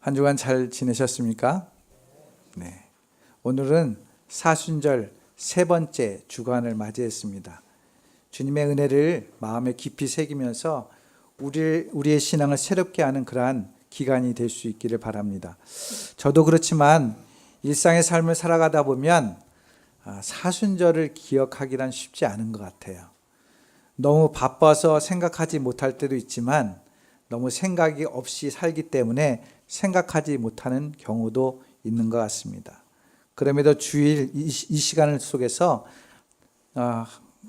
한 주간 잘 지내셨습니까? 네. 오늘은 사순절 세 번째 주간을 맞이했습니다. 주님의 은혜를 마음에 깊이 새기면서 우리, 우리의 신앙을 새롭게 하는 그러한 기간이 될 수 있기를 바랍니다. 저도 그렇지만 일상의 삶을 살아가다 보면 아, 사순절을 기억하기란 쉽지 않은 것 같아요. 너무 바빠서 생각하지 못할 때도 있지만 너무 생각이 없이 살기 때문에 생각하지 못하는 경우도 있는 것 같습니다. 그럼에도 주일 이, 시간을 속에서 아,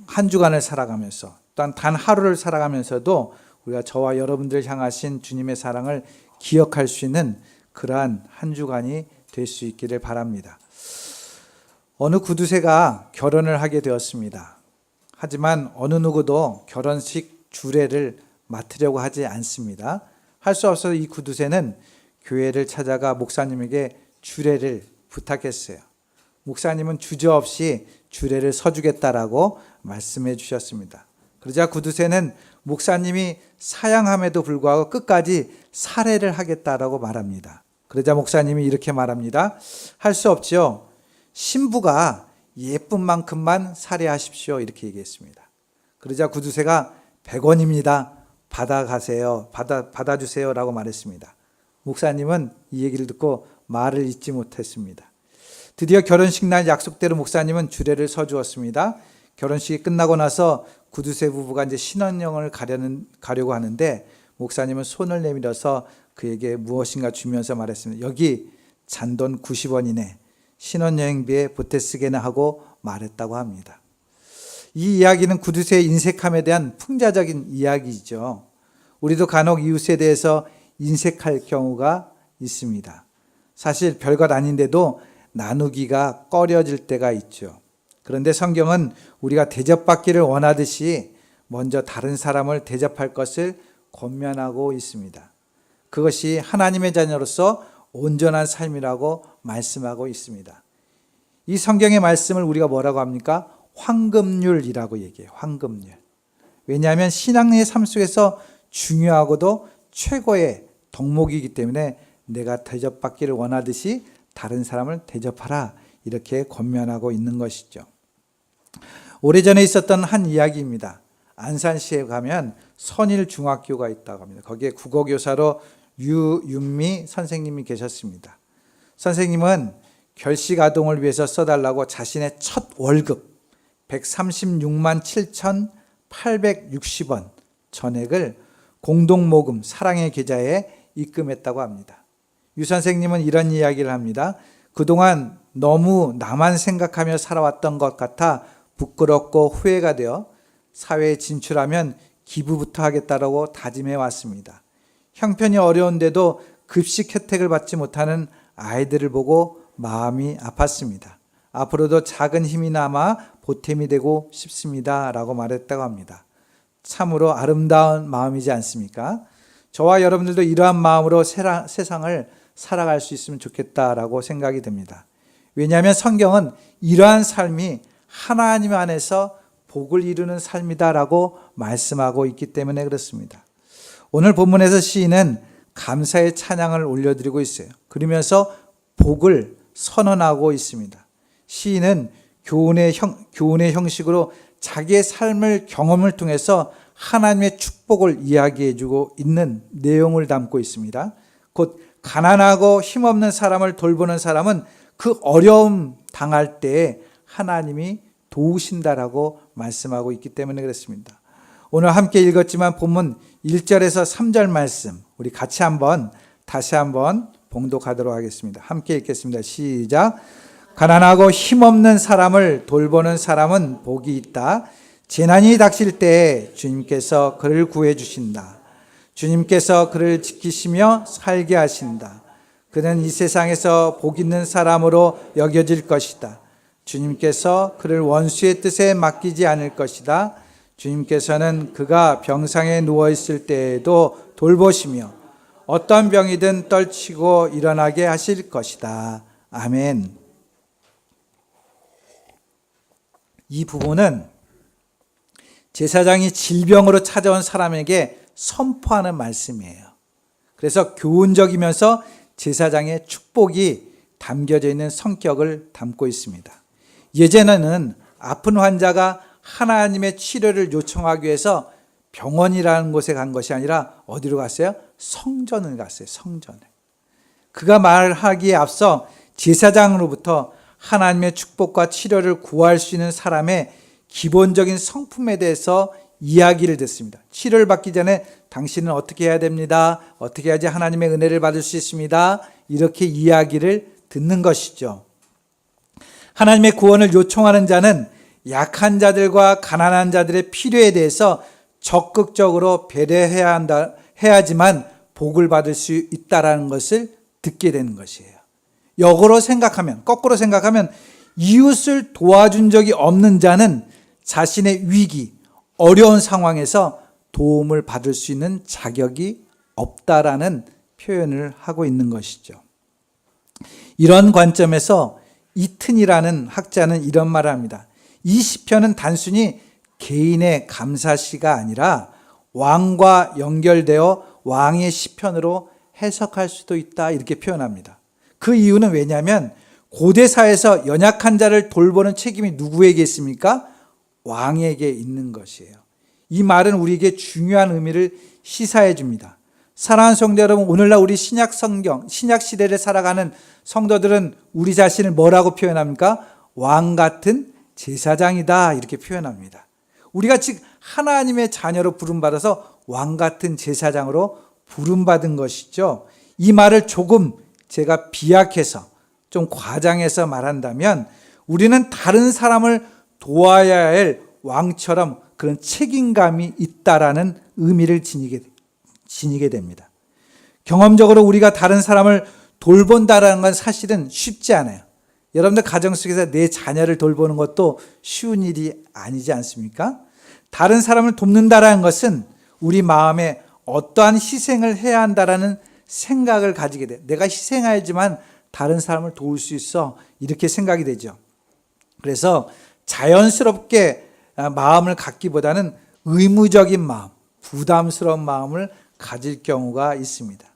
한 주간을 살아가면서 또한 단 하루를 살아가면서도 우리가 저와 여러분들 향하신 주님의 사랑을 기억할 수 있는 그러한 한 주간이 될 수 있기를 바랍니다. 어느 구두쇠가 결혼을 하게 되었습니다. 하지만 어느 누구도 결혼식 주례를 맡으려고 하지 않습니다. 할 수 없어서 이 구두쇠는 교회를 찾아가 목사님에게 주례를 부탁했어요. 목사님은 주저 없이 주례를 서주겠다라고 말씀해 주셨습니다. 그러자 구두쇠는 목사님이 사양함에도 불구하고 끝까지 살해를 하겠다라고 말합니다. 그러자 목사님이 이렇게 말합니다. 할 수 없지요. 신부가 예쁜 만큼만 살해하십시오. 이렇게 얘기했습니다. 그러자 구두쇠가 100원입니다. 받아가세요. 받아, 받아주세요. 라고 말했습니다. 목사님은 이 얘기를 듣고 말을 잇지 못했습니다. 드디어 결혼식 날 약속대로 목사님은 주례를 서주었습니다. 결혼식이 끝나고 나서 구두쇠 부부가 이제 신혼여행을 가려는, 가려고 하는데 목사님은 손을 내밀어서 그에게 무엇인가 주면서 말했습니다. 여기 잔돈 90원이네. 신혼여행비에 보태 쓰게나 하고 말했다고 합니다. 이 이야기는 구두쇠의 인색함에 대한 풍자적인 이야기죠. 우리도 간혹 이웃에 대해서 인색할 경우가 있습니다. 사실 별것 아닌데도 나누기가 꺼려질 때가 있죠. 그런데 성경은 우리가 대접받기를 원하듯이 먼저 다른 사람을 대접할 것을 권면하고 있습니다. 그것이 하나님의 자녀로서 온전한 삶이라고 말씀하고 있습니다. 이 성경의 말씀을 우리가 뭐라고 합니까? 황금률이라고 얘기해요. 황금률. 왜냐하면 신앙의 삶 속에서 중요하고도 최고의 덕목이기 때문에 내가 대접받기를 원하듯이 다른 사람을 대접하라 이렇게 권면하고 있는 것이죠. 오래전에 있었던 한 이야기입니다. 안산시에 가면 선일 중학교가 있다고 합니다. 거기에 국어 교사로 유윤미 선생님이 계셨습니다. 선생님은 결식 아동을 위해서 써달라고 자신의 첫 월급 136만 7,860원 전액을 공동모금 사랑의 계좌에 입금했다고 합니다. 유 선생님은 이런 이야기를 합니다. 그동안 너무 나만 생각하며 살아왔던 것 같아 부끄럽고 후회가 되어 사회에 진출하면 기부부터 하겠다라고 다짐해 왔습니다. 형편이 어려운데도 급식 혜택을 받지 못하는 아이들을 보고 마음이 아팠습니다. 앞으로도 작은 힘이 남아 보탬이 되고 싶습니다. 라고 말했다고 합니다. 참으로 아름다운 마음이지 않습니까? 저와 여러분들도 이러한 마음으로 세상을 살아갈 수 있으면 좋겠다라고 생각이 듭니다. 왜냐하면 성경은 이러한 삶이 하나님 안에서 복을 이루는 삶이다라고 말씀하고 있기 때문에 그렇습니다. 오늘 본문에서 시인은 감사의 찬양을 올려드리고 있어요. 그러면서 복을 선언하고 있습니다. 시인은 교훈의, 형, 교훈의 형식으로 자기의 삶을 경험을 통해서 하나님의 축복을 이야기해주고 있는 내용을 담고 있습니다. 곧 가난하고 힘없는 사람을 돌보는 사람은 그 어려움 당할 때에 하나님이 도우신다라고 말씀하고 있기 때문에 그렇습니다. 오늘 함께 읽었지만 본문 1절에서 3절 말씀 우리 같이 한번 다시 한번 봉독하도록 하겠습니다. 함께 읽겠습니다. 시작. 가난하고 힘없는 사람을 돌보는 사람은 복이 있다. 재난이 닥칠 때 주님께서 그를 구해 주신다. 주님께서 그를 지키시며 살게 하신다. 그는 이 세상에서 복 있는 사람으로 여겨질 것이다. 주님께서 그를 원수의 뜻에 맡기지 않을 것이다. 주님께서는 그가 병상에 누워 있을 때에도 돌보시며 어떤 병이든 떨치고 일어나게 하실 것이다. 아멘. 이 부분은 제사장이 질병으로 찾아온 사람에게 선포하는 말씀이에요. 그래서 교훈적이면서 제사장의 축복이 담겨져 있는 성격을 담고 있습니다. 예전에는 아픈 환자가 하나님의 치료를 요청하기 위해서 병원이라는 곳에 간 것이 아니라 어디로 갔어요? 성전을 갔어요. 성전에. 그가 말하기에 앞서 제사장으로부터 하나님의 축복과 치료를 구할 수 있는 사람의 기본적인 성품에 대해서 이야기를 듣습니다. 치료를 받기 전에 당신은 어떻게 해야 됩니다. 어떻게 해야지 하나님의 은혜를 받을 수 있습니다. 이렇게 이야기를 듣는 것이죠. 하나님의 구원을 요청하는 자는 약한 자들과 가난한 자들의 필요에 대해서 적극적으로 배려해야 한다, 해야지만 복을 받을 수 있다라는 것을 듣게 되는 것이에요. 역으로 생각하면, 거꾸로 생각하면 이웃을 도와준 적이 없는 자는 자신의 위기, 어려운 상황에서 도움을 받을 수 있는 자격이 없다라는 표현을 하고 있는 것이죠. 이런 관점에서 이튼이라는 학자는 이런 말을 합니다. 이 시편은 단순히 개인의 감사시가 아니라 왕과 연결되어 왕의 시편으로 해석할 수도 있다 이렇게 표현합니다. 그 이유는 왜냐하면 고대사에서 연약한 자를 돌보는 책임이 누구에게 있습니까? 왕에게 있는 것이에요. 이 말은 우리에게 중요한 의미를 시사해 줍니다. 사랑하는 성도 여러분, 오늘날 우리 신약 성경, 신약 시대를 살아가는 성도들은 우리 자신을 뭐라고 표현합니까? 왕 같은 제사장이다. 이렇게 표현합니다. 우리가 즉 하나님의 자녀로 부름받아서 왕 같은 제사장으로 부름받은 것이죠. 이 말을 조금 제가 비약해서 좀 과장해서 말한다면 우리는 다른 사람을 도와야 할 왕처럼 그런 책임감이 있다라는 의미를 지니게, 지니게 됩니다. 경험적으로 우리가 다른 사람을 돌본다라는 건 사실은 쉽지 않아요. 여러분들 가정 속에서 내 자녀를 돌보는 것도 쉬운 일이 아니지 않습니까? 다른 사람을 돕는다라는 것은 우리 마음에 어떠한 희생을 해야 한다라는 생각을 가지게 돼. 내가 희생해야지만 다른 사람을 도울 수 있어. 이렇게 생각이 되죠. 그래서 자연스럽게 마음을 갖기보다는 의무적인 마음, 부담스러운 마음을 가질 경우가 있습니다.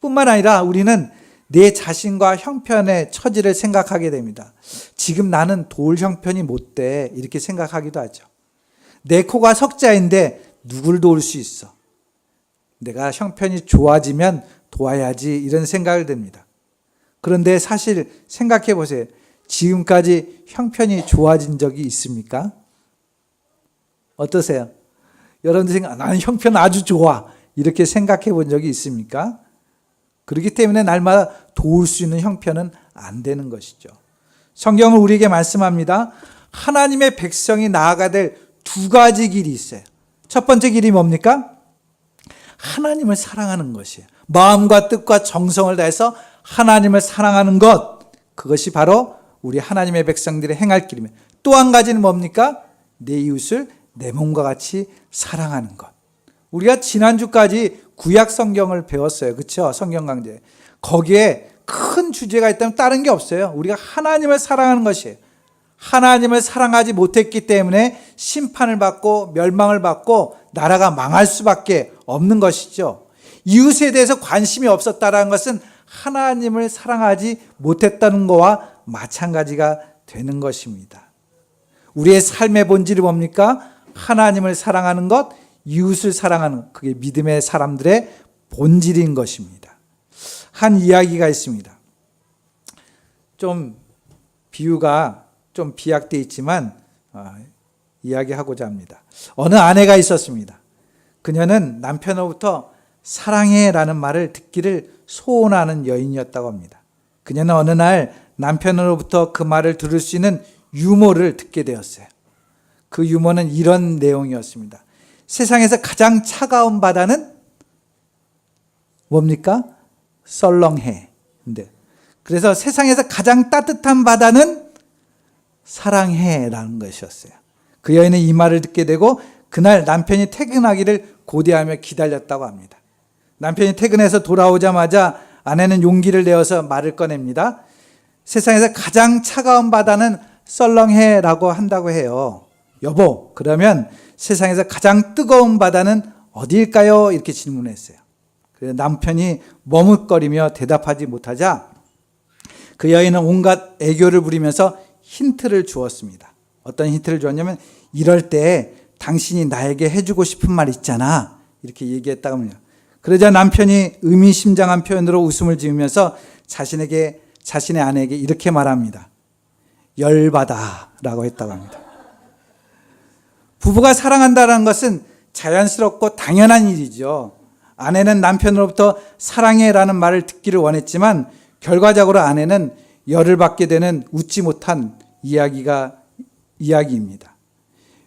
뿐만 아니라 우리는 내 자신과 형편의 처지를 생각하게 됩니다. 지금 나는 도울 형편이 못 돼. 이렇게 생각하기도 하죠. 내 코가 석자인데 누굴 도울 수 있어? 내가 형편이 좋아지면 도와야지 이런 생각을 듭니다. 그런데 사실 생각해 보세요. 지금까지 형편이 좋아진 적이 있습니까? 어떠세요? 여러분들 생각, 나는 형편 아주 좋아. 이렇게 생각해 본 적이 있습니까? 그렇기 때문에 날마다 도울 수 있는 형편은 안 되는 것이죠. 성경은 우리에게 말씀합니다. 하나님의 백성이 나아가 될두 가지 길이 있어요. 첫 번째 길이 뭡니까? 하나님을 사랑하는 것이에요. 마음과 뜻과 정성을 다해서 하나님을 사랑하는 것. 그것이 바로 우리 하나님의 백성들의 행할 길이며 또 한 가지는 뭡니까? 내 이웃을 내 몸과 같이 사랑하는 것. 우리가 지난주까지 구약 성경을 배웠어요. 그렇죠? 성경 강좌. 거기에 큰 주제가 있다면 다른 게 없어요. 우리가 하나님을 사랑하는 것이에요. 하나님을 사랑하지 못했기 때문에 심판을 받고 멸망을 받고 나라가 망할 수밖에 없는 것이죠. 이웃에 대해서 관심이 없었다라는 것은 하나님을 사랑하지 못했다는 것과 마찬가지가 되는 것입니다. 우리의 삶의 본질이 뭡니까? 하나님을 사랑하는 것, 이웃을 사랑하는 그게 믿음의 사람들의 본질인 것입니다. 한 이야기가 있습니다. 좀 비유가 좀 비약돼 있지만 어, 이야기하고자 합니다. 어느 아내가 있었습니다. 그녀는 남편으로부터 사랑해 라는 말을 듣기를 소원하는 여인이었다고 합니다. 그녀는 어느 날 남편으로부터 그 말을 들을 수 있는 유머를 듣게 되었어요. 그 유머는 이런 내용이었습니다. 세상에서 가장 차가운 바다는 뭡니까? 썰렁해. 근데 그래서 세상에서 가장 따뜻한 바다는 사랑해라는 것이었어요. 그 여인은 이 말을 듣게 되고 그날 남편이 퇴근하기를 고대하며 기다렸다고 합니다. 남편이 퇴근해서 돌아오자마자 아내는 용기를 내어서 말을 꺼냅니다. 세상에서 가장 차가운 바다는 썰렁해라고 한다고 해요. 여보, 그러면 세상에서 가장 뜨거운 바다는 어디일까요? 이렇게 질문했어요. 그래서 남편이 머뭇거리며 대답하지 못하자 그 여인은 온갖 애교를 부리면서 힌트를 주었습니다. 어떤 힌트를 주었냐면 이럴 때 당신이 나에게 해주고 싶은 말 있잖아. 이렇게 얘기했다고 합니다. 그러자 남편이 의미심장한 표현으로 웃음을 지으면서 자신에게 자신의 아내에게 이렇게 말합니다. 열받아 라고 했다고 합니다. 부부가 사랑한다는 것은 자연스럽고 당연한 일이죠. 아내는 남편으로부터 사랑해라는 말을 듣기를 원했지만 결과적으로 아내는 열을 받게 되는 웃지 못한 이야기가 이야기입니다.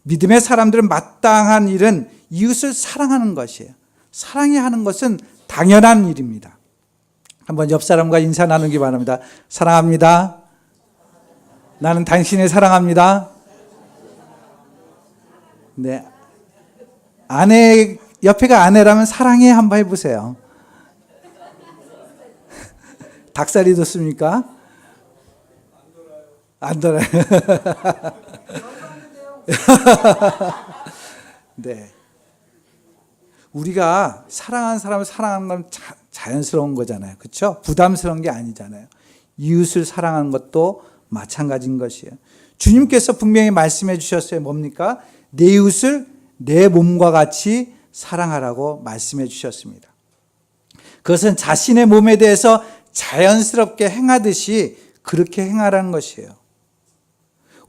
믿음의 사람들은 마땅한 일은 이웃을 사랑하는 것이에요. 사랑해야 하는 것은 당연한 일입니다. 한번 옆 사람과 인사 나누기 바랍니다. 사랑합니다. 나는 당신을 사랑합니다. 네. 아내, 옆에가 아내라면 사랑해 한번 해보세요. 닭살이 돋습니까? 안 돌아요. 네. 우리가 사랑하는 사람을 사랑하는 건 자, 자연스러운 거잖아요. 그렇죠? 부담스러운 게 아니잖아요. 이웃을 사랑하는 것도 마찬가지인 것이에요. 주님께서 분명히 말씀해 주셨어요. 뭡니까? 내 이웃을 내 몸과 같이 사랑하라고 말씀해 주셨습니다. 그것은 자신의 몸에 대해서 자연스럽게 행하듯이 그렇게 행하라는 것이에요.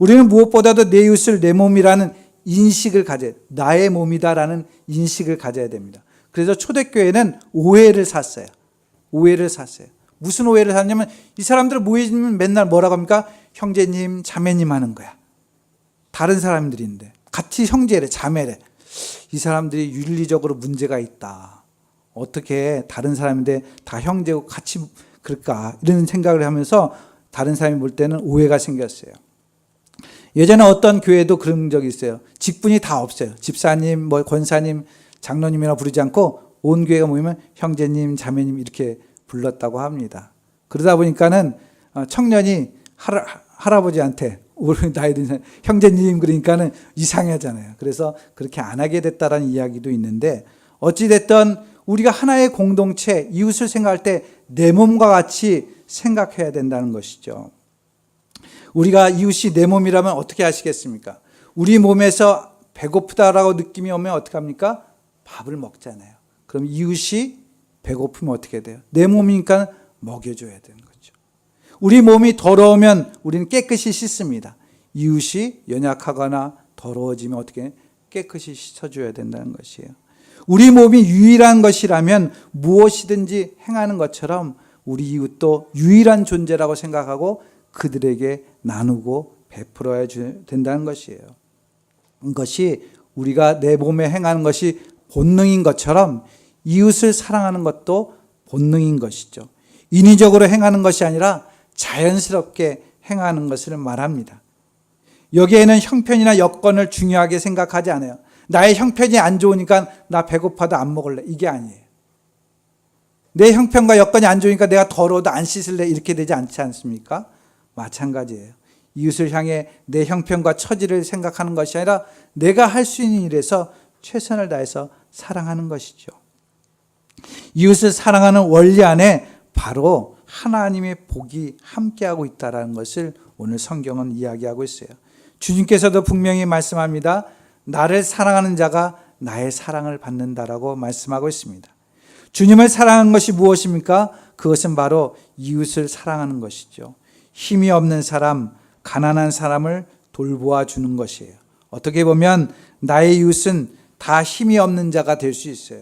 우리는 무엇보다도 내 이웃을 내 몸이라는 인식을 가져 나의 몸이다라는 인식을 가져야 됩니다. 그래서 초대교회는 오해를 샀어요. 오해를 샀어요. 무슨 오해를 샀냐면 이 사람들 모이면 맨날 뭐라고 합니까? 형제님, 자매님 하는 거야. 다른 사람들인데 같이 형제래, 자매래. 이 사람들이 윤리적으로 문제가 있다. 어떻게 다른 사람인데 다 형제고 같이 그럴까? 이런 생각을 하면서 다른 사람이 볼 때는 오해가 생겼어요. 예전에 어떤 교회도 그런 적이 있어요. 직분이 다 없어요. 집사님, 뭐 권사님, 장로님이나 부르지 않고 온 교회가 모이면 형제님, 자매님 이렇게 불렀다고 합니다. 그러다 보니까는 어, 청년이 할아, 할아버지한테 우리 나이 든 형제님 그러니까는 이상하잖아요. 그래서 그렇게 안 하게 됐다라는 이야기도 있는데 어찌 됐든 우리가 하나의 공동체 이웃을 생각할 때 내 몸과 같이 생각해야 된다는 것이죠. 우리가 이웃이 내 몸이라면 어떻게 하시겠습니까? 우리 몸에서 배고프다라고 느낌이 오면 어떻게 합니까? 밥을 먹잖아요. 그럼 이웃이 배고프면 어떻게 돼요? 내 몸이니까 먹여줘야 되는 거죠. 우리 몸이 더러우면 우리는 깨끗이 씻습니다. 이웃이 연약하거나 더러워지면 어떻게 깨끗이 씻어줘야 된다는 것이에요. 우리 몸이 유일한 것이라면 무엇이든지 행하는 것처럼 우리 이웃도 유일한 존재라고 생각하고 그들에게 나누고 베풀어야 된다는 것이에요. 이것이 우리가 내 몸에 행하는 것이 본능인 것처럼 이웃을 사랑하는 것도 본능인 것이죠. 인위적으로 행하는 것이 아니라 자연스럽게 행하는 것을 말합니다. 여기에는 형편이나 여건을 중요하게 생각하지 않아요. 나의 형편이 안 좋으니까 나 배고파도 안 먹을래. 이게 아니에요. 내 형편과 여건이 안 좋으니까 내가 더러워도 안 씻을래. 이렇게 되지 않지 않습니까? 마찬가지예요. 이웃을 향해 내 형편과 처지를 생각하는 것이 아니라 내가 할 수 있는 일에서 최선을 다해서 사랑하는 것이죠. 이웃을 사랑하는 원리 안에 바로 하나님의 복이 함께하고 있다는 것을 오늘 성경은 이야기하고 있어요. 주님께서도 분명히 말씀합니다. 나를 사랑하는 자가 나의 사랑을 받는다라고 말씀하고 있습니다. 주님을 사랑하는 것이 무엇입니까? 그것은 바로 이웃을 사랑하는 것이죠. 힘이 없는 사람, 가난한 사람을 돌보아 주는 것이에요. 어떻게 보면 나의 이웃은 다 힘이 없는 자가 될 수 있어요.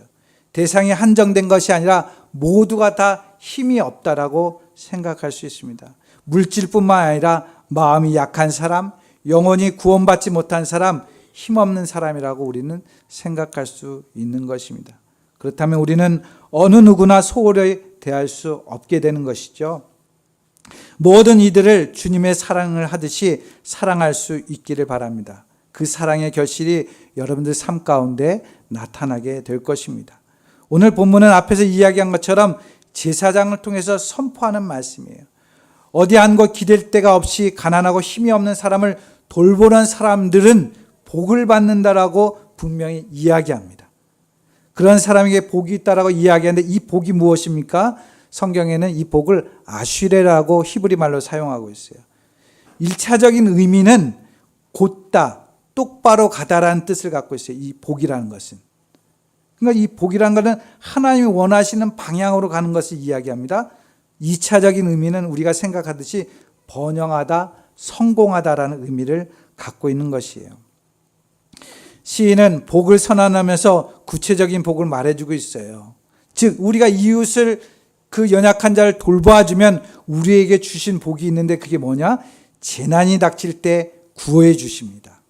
대상이 한정된 것이 아니라 모두가 다 힘이 없다라고 생각할 수 있습니다. 물질뿐만 아니라 마음이 약한 사람, 영원히 구원받지 못한 사람, 힘없는 사람이라고 우리는 생각할 수 있는 것입니다. 그렇다면 우리는 어느 누구나 소홀히 대할 수 없게 되는 것이죠. 모든 이들을 주님의 사랑을 하듯이 사랑할 수 있기를 바랍니다. 그 사랑의 결실이 여러분들 삶 가운데 나타나게 될 것입니다. 오늘 본문은 앞에서 이야기한 것처럼 제사장을 통해서 선포하는 말씀이에요. 어디 한 곳 기댈 데가 없이 가난하고 힘이 없는 사람을 돌보는 사람들은 복을 받는다라고 분명히 이야기합니다. 그런 사람에게 복이 있다라고 이야기하는데 이 복이 무엇입니까? 성경에는 이 복을 아슈레라고 히브리 말로 사용하고 있어요. 1차적인 의미는 곧다, 똑바로 가다라는 뜻을 갖고 있어요. 이 복이라는 것은. 그러니까 이 복이라는 것은 하나님이 원하시는 방향으로 가는 것을 이야기합니다. 2차적인 의미는 우리가 생각하듯이 번영하다, 성공하다라는 의미를 갖고 있는 것이에요. 시인은 복을 선언하면서 구체적인 복을 말해주고 있어요. 즉, 우리가 이웃을 그 연약한 자를 돌봐주면 우리에게 주신 복이 있는데 그게 뭐냐? 재난이 닥칠 때 구호해 주십니다.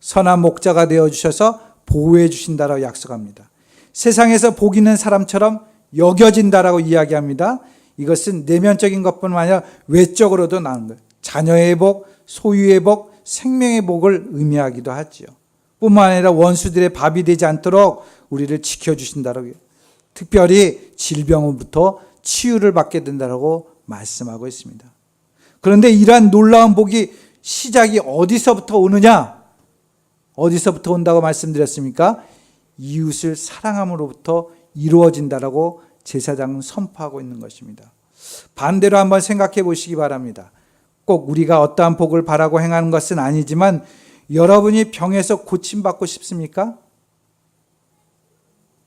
선한 목자가 되어 주셔서 보호해 주신다라고 약속합니다. 세상에서 복 있는 사람처럼 여겨진다라고 이야기합니다. 이것은 내면적인 것뿐만 아니라 외적으로도 나는 거예요. 자녀의 복, 소유의 복, 생명의 복을 의미하기도 하지요. 뿐만 아니라 원수들의 밥이 되지 않도록 우리를 지켜주신다라고 특별히 질병으로부터 치유를 받게 된다라고 말씀하고 있습니다. 그런데 이러한 놀라운 복이 시작이 어디서부터 오느냐? 어디서부터 온다고 말씀드렸습니까? 이웃을 사랑함으로부터 이루어진다라고 제사장은 선포하고 있는 것입니다. 반대로 한번 생각해 보시기 바랍니다. 꼭 우리가 어떠한 복을 바라고 행하는 것은 아니지만 여러분이 병에서 고침받고 싶습니까?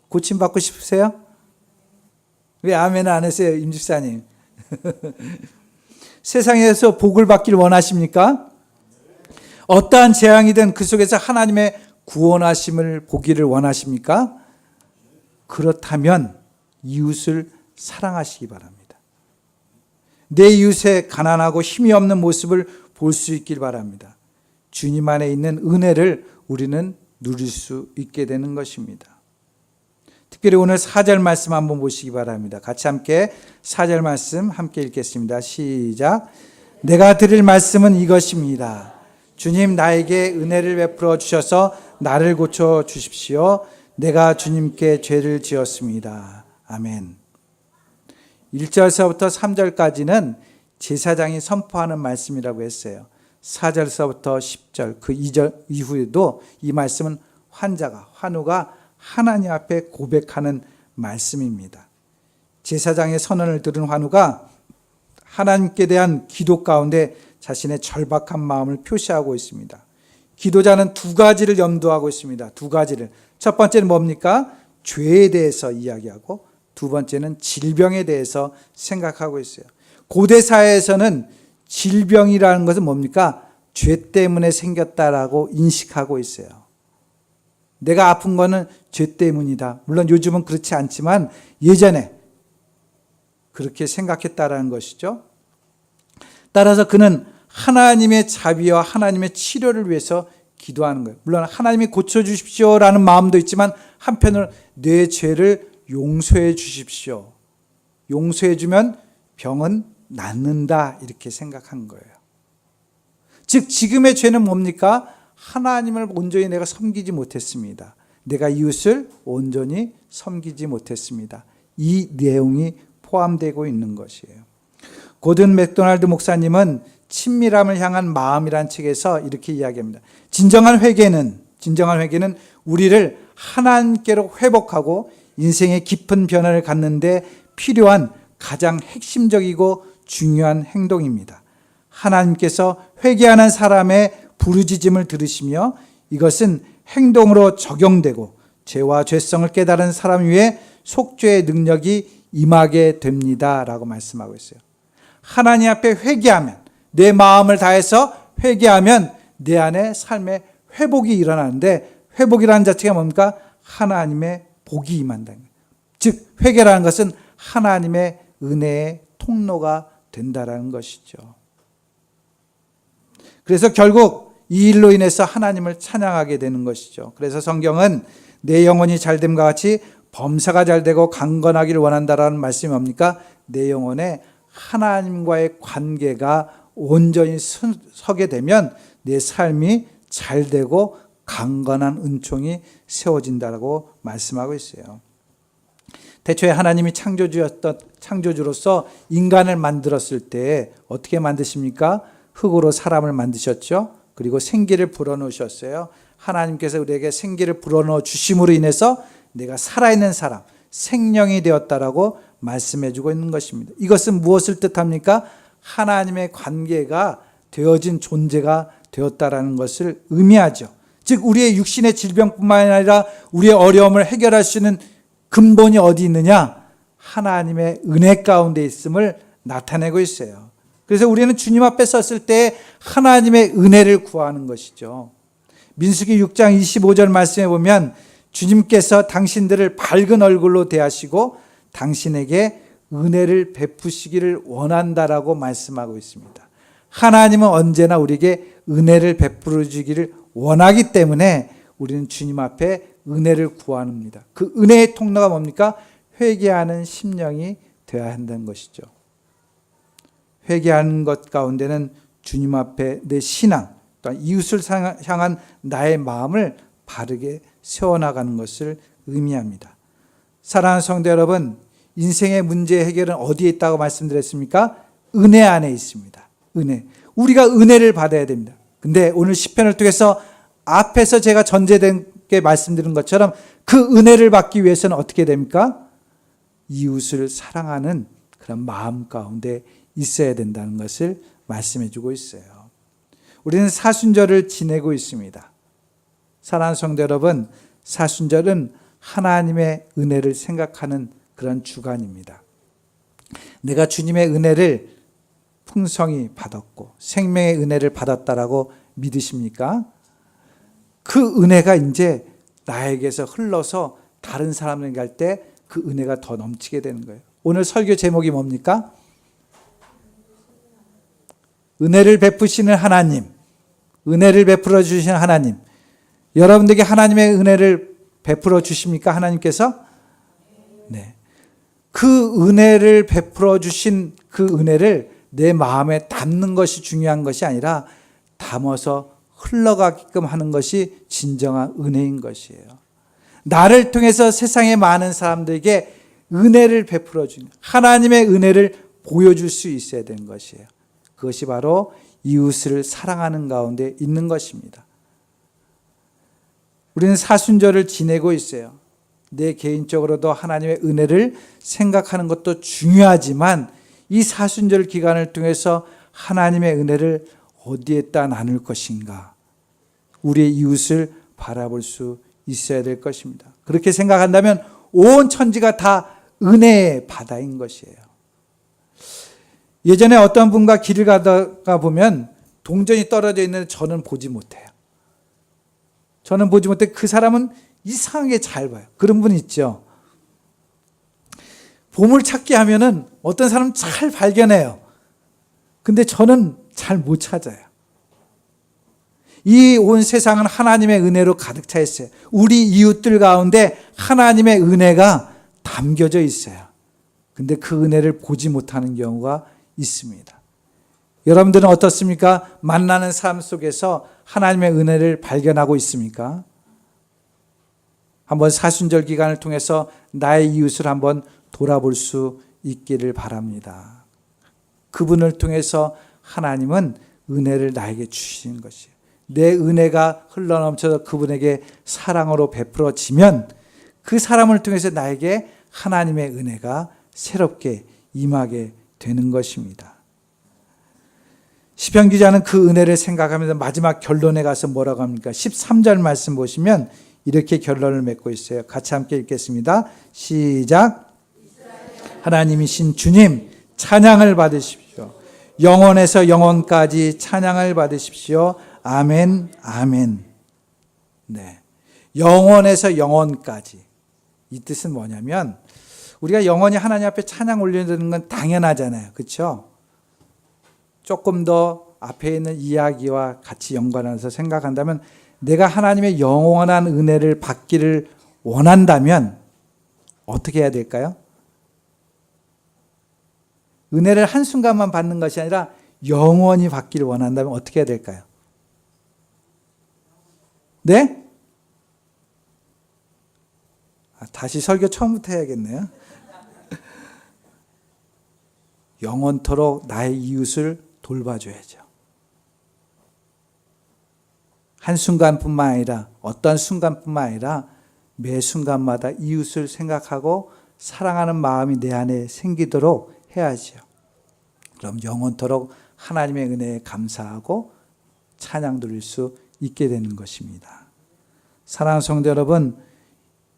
고침받고 싶으세요? 왜 아멘 안 하세요, 임집사님? 세상에서 복을 받길 원하십니까? 어떠한 재앙이든 그 속에서 하나님의 구원하심을 보기를 원하십니까? 그렇다면 이웃을 사랑하시기 바랍니다. 내 이웃의 가난하고 힘이 없는 모습을 볼 수 있길 바랍니다. 주님 안에 있는 은혜를 우리는 누릴 수 있게 되는 것입니다. 특별히 오늘 4절 말씀 한번 보시기 바랍니다. 같이 함께 4절 말씀 함께 읽겠습니다. 시작. 내가 드릴 말씀은 이것입니다. 주님 나에게 은혜를 베풀어 주셔서 나를 고쳐 주십시오. 내가 주님께 죄를 지었습니다. 아멘. 1절서부터 3절까지는 제사장이 선포하는 말씀이라고 했어요. 4절서부터 10절 그 2절 이후에도 이 말씀은 환자가 환우가 하나님 앞에 고백하는 말씀입니다. 제사장의 선언을 들은 환우가 하나님께 대한 기도 가운데 자신의 절박한 마음을 표시하고 있습니다. 기도자는 두 가지를 염두하고 있습니다. 두 가지를. 첫 번째는 뭡니까? 죄에 대해서 이야기하고 두 번째는 질병에 대해서 생각하고 있어요. 고대 사회에서는 질병이라는 것은 뭡니까? 죄 때문에 생겼다라고 인식하고 있어요. 내가 아픈 거는 죄 때문이다. 물론 요즘은 그렇지 않지만 예전에 그렇게 생각했다라는 것이죠. 따라서 그는 하나님의 자비와 하나님의 치료를 위해서 기도하는 거예요. 물론 하나님이 고쳐 주십시오라는 마음도 있지만 한편으로 내 죄를 용서해 주십시오. 용서해 주면 병은 낫는다 이렇게 생각한 거예요. 즉 지금의 죄는 뭡니까? 하나님을 온전히 내가 섬기지 못했습니다. 내가 이웃을 온전히 섬기지 못했습니다. 이 내용이 포함되고 있는 것이에요. 고든 맥도날드 목사님은 친밀함을 향한 마음이란 책에서 이렇게 이야기합니다. 진정한 회개는 진정한 회개는 우리를 하나님께로 회복하고 인생의 깊은 변화를 갖는데 필요한 가장 핵심적이고 중요한 행동입니다. 하나님께서 회개하는 사람의 부르짖음을 들으시며 이것은 행동으로 적용되고 죄와 죄성을 깨달은 사람 위에 속죄의 능력이 임하게 됩니다라고 말씀하고 있어요. 하나님 앞에 회개하면 내 마음을 다해서 회개하면 내 안에 삶의 회복이 일어나는데 회복이라는 자체가 뭡니까? 하나님의 복이 임한다는 거예요. 즉 회개라는 것은 하나님의 은혜의 통로가 된다라는 것이죠. 그래서 결국 이 일로 인해서 하나님을 찬양하게 되는 것이죠. 그래서 성경은 내 영혼이 잘됨과 같이 범사가 잘되고 강건하기를 원한다라는 말씀이 뭡니까? 내 영혼에 하나님과의 관계가 온전히 서게 되면 내 삶이 잘되고 강건한 은총이 세워진다라고 말씀하고 있어요. 대초에 하나님이 창조주였던 창조주로서 인간을 만들었을 때 어떻게 만드십니까? 흙으로 사람을 만드셨죠. 그리고 생기를 불어넣으셨어요. 하나님께서 우리에게 생기를 불어넣어 주심으로 인해서 내가 살아있는 사람, 생명이 되었다라고 말씀해 주고 있는 것입니다. 이것은 무엇을 뜻합니까? 하나님의 관계가 되어진 존재가 되었다라는 것을 의미하죠. 즉 우리의 육신의 질병뿐만 아니라 우리의 어려움을 해결할 수 있는 근본이 어디 있느냐? 하나님의 은혜 가운데 있음을 나타내고 있어요. 그래서 우리는 주님 앞에 섰을 때 하나님의 은혜를 구하는 것이죠. 민수기 6장 25절 말씀에 보면 주님께서 당신들을 밝은 얼굴로 대하시고 당신에게 은혜를 베푸시기를 원한다라고 말씀하고 있습니다. 하나님은 언제나 우리에게 은혜를 베풀어 주기를 원하기 때문에 우리는 주님 앞에 은혜를 구합니다. 그 은혜의 통로가 뭡니까? 회개하는 심령이 되어야 한다는 것이죠. 회개하는 것 가운데는 주님 앞에 내 신앙, 또한 이웃을 향한 나의 마음을 바르게 세워나가는 것을 의미합니다. 사랑하는 성도 여러분, 인생의 문제 해결은 어디에 있다고 말씀드렸습니까? 은혜 안에 있습니다. 은혜. 우리가 은혜를 받아야 됩니다. 근데 오늘 시편을 통해서 앞에서 제가 전제된 게 말씀드린 것처럼 그 은혜를 받기 위해서는 어떻게 됩니까? 이웃을 사랑하는 그런 마음 가운데 있어야 된다는 것을 말씀해 주고 있어요. 우리는 사순절을 지내고 있습니다. 사랑하는 성도 여러분, 사순절은 하나님의 은혜를 생각하는 그런 주간입니다. 내가 주님의 은혜를 풍성히 받았고 생명의 은혜를 받았다라고 믿으십니까? 그 은혜가 이제 나에게서 흘러서 다른 사람에게 갈 때 그 은혜가 더 넘치게 되는 거예요. 오늘 설교 제목이 뭡니까? 은혜를 베푸시는 하나님, 은혜를 베풀어 주시는 하나님. 여러분들에게 하나님의 은혜를 베풀어 주십니까? 하나님께서? 네. 그 은혜를 베풀어 주신 그 은혜를 내 마음에 담는 것이 중요한 것이 아니라 담아서 흘러가게끔 하는 것이 진정한 은혜인 것이에요. 나를 통해서 세상의 많은 사람들에게 은혜를 베풀어 주는 하나님의 은혜를 보여줄 수 있어야 되는 것이에요. 그것이 바로 이웃을 사랑하는 가운데 있는 것입니다. 우리는 사순절을 지내고 있어요. 내 개인적으로도 하나님의 은혜를 생각하는 것도 중요하지만 이 사순절 기간을 통해서 하나님의 은혜를 어디에다 나눌 것인가? 우리의 이웃을 바라볼 수 있어야 될 것입니다. 그렇게 생각한다면 온 천지가 다 은혜의 바다인 것이에요. 예전에 어떤 분과 길을 가다가 보면 동전이 떨어져 있는데 저는 보지 못해요. 저는 보지 못해 그 사람은 이상하게 잘 봐요. 그런 분 있죠. 보물 찾기 하면은 어떤 사람은 잘 발견해요. 근데 저는 잘 못 찾아요. 이 온 세상은 하나님의 은혜로 가득 차 있어요. 우리 이웃들 가운데 하나님의 은혜가 담겨져 있어요. 근데 그 은혜를 보지 못하는 경우가 있습니다. 여러분들은 어떻습니까? 만나는 삶 속에서 하나님의 은혜를 발견하고 있습니까? 한번 사순절 기간을 통해서 나의 이웃을 한번 돌아볼 수 있기를 바랍니다. 그분을 통해서 하나님은 은혜를 나에게 주시는 것이에요. 내 은혜가 흘러넘쳐서 그분에게 사랑으로 베풀어지면 그 사람을 통해서 나에게 하나님의 은혜가 새롭게 임하게 되는 것입니다. 시편 기자는 그 은혜를 생각하면서 마지막 결론에 가서 뭐라고 합니까? 13절 말씀 보시면 이렇게 결론을 맺고 있어요. 같이 함께 읽겠습니다. 시작. 하나님이신 주님 찬양을 받으십시오. 영원에서 영원까지 찬양을 받으십시오. 아멘, 아멘. 네. 영원에서 영원까지. 이 뜻은 뭐냐면, 우리가 영원히 하나님 앞에 찬양 올리는 건 당연하잖아요. 그렇죠? 조금 더 앞에 있는 이야기와 같이 연관해서 생각한다면 내가 하나님의 영원한 은혜를 받기를 원한다면 어떻게 해야 될까요? 은혜를 한순간만 받는 것이 아니라 영원히 받기를 원한다면 어떻게 해야 될까요? 네? 아, 다시 설교 처음부터 해야겠네요. 영원토록 나의 이웃을 돌봐줘야죠. 한순간뿐만 아니라 어떤 순간뿐만 아니라 매 순간마다 이웃을 생각하고 사랑하는 마음이 내 안에 생기도록 해야지요. 그럼 영원토록 하나님의 은혜에 감사하고 찬양 드릴 수 있게 되는 것입니다. 사랑하는 성도 여러분,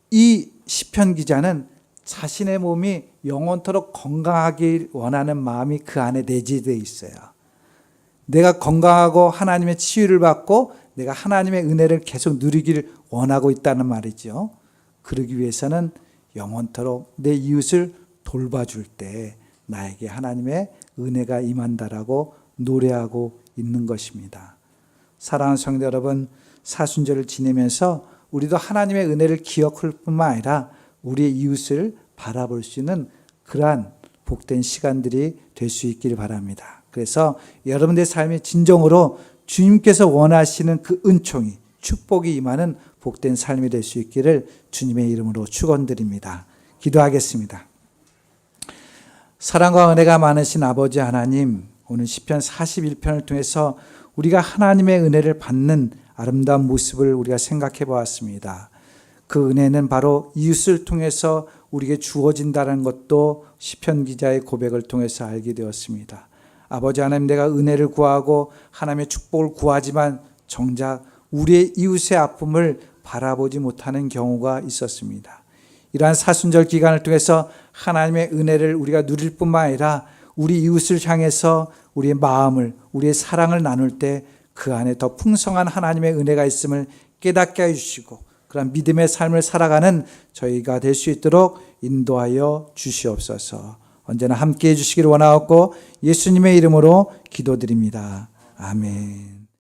이 시편 기자는 자신의 몸이 영원토록 건강하길 원하는 마음이 그 안에 내재되어 있어요. 내가 건강하고 하나님의 치유를 받고 내가 하나님의 은혜를 계속 누리기를 원하고 있다는 말이죠. 그러기 위해서는 영원토록 내 이웃을 돌봐줄 때 나에게 하나님의 은혜가 임한다라고 노래하고 있는 것입니다. 사랑하는 성도 여러분, 사순절을 지내면서 우리도 하나님의 은혜를 기억할 뿐만 아니라 우리의 이웃을 바라볼 수 있는 그러한 복된 시간들이 될 수 있기를 바랍니다. 그래서 여러분들의 삶의 진정으로 주님께서 원하시는 그 은총이 축복이 임하는 복된 삶이 될 수 있기를 주님의 이름으로 축원드립니다. 기도하겠습니다. 사랑과 은혜가 많으신 아버지 하나님, 오늘 시편 41편을 통해서 우리가 하나님의 은혜를 받는 아름다운 모습을 우리가 생각해 보았습니다. 그 은혜는 바로 이웃을 통해서 우리에게 주어진다는 것도 시편 기자의 고백을 통해서 알게 되었습니다. 아버지 하나님 내가 은혜를 구하고 하나님의 축복을 구하지만 정작 우리의 이웃의 아픔을 바라보지 못하는 경우가 있었습니다. 이러한 사순절 기간을 통해서 하나님의 은혜를 우리가 누릴 뿐만 아니라 우리 이웃을 향해서 우리의 마음을, 우리의 사랑을 나눌 때 그 안에 더 풍성한 하나님의 은혜가 있음을 깨닫게 해주시고 그런 믿음의 삶을 살아가는 저희가 될 수 있도록 인도하여 주시옵소서. 언제나 함께 해주시기를 원하옵고 예수님의 이름으로 기도드립니다. 아멘.